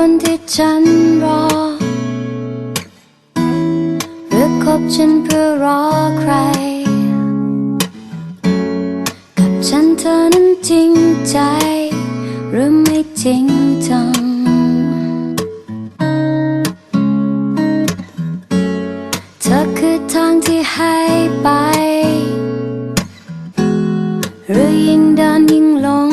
คนที่ฉันรอ หรือคบฉันเพื่อรอใคร กับฉันเธอนั้นจริงใจ หรือไม่จริงจัง เธอคือทางที่ให้ไป หรือยิ่งเดินยิ่งลง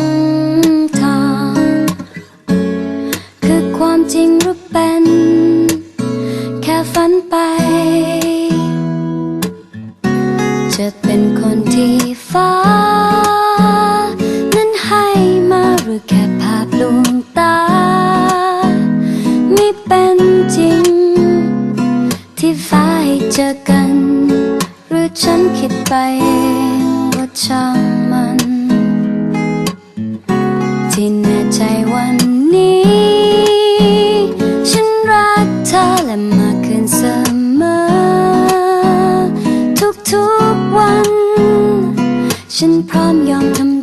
ฟ้าให้เจอกัน หรือฉันคิดไปเองว่าช่างมัน ที่แน่ใจวันนี้ ฉันรักเธอและมากขึ้นเสมอ ทุกๆวัน ฉันพร้อมยอมทำ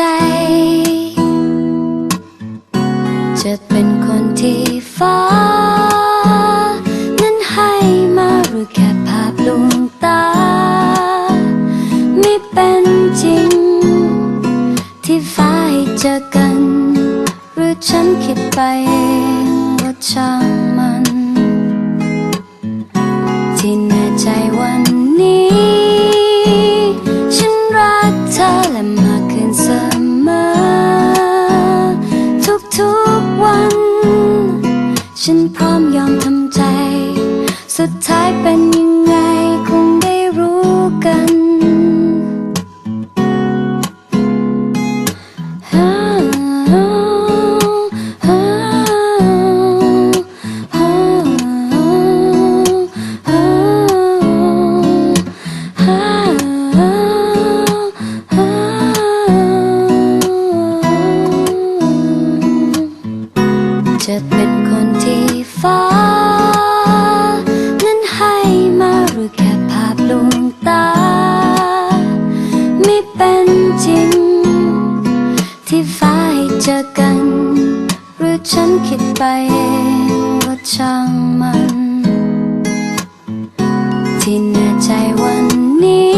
ใจ จะเป็นคนที่ฟ้า นั้นให้มาหรือแค่ภาพลวงตา ไม่เป็นจริง ที่ฟ้าให้เจอกัน หรือฉันคิดไปเองว่าช่าง ท้ายเป็นยังไงคงได้รู้กัน เจอกัน หรือฉันคิดไปเองว่าช่างมัน ที่แน่ใจวันนี้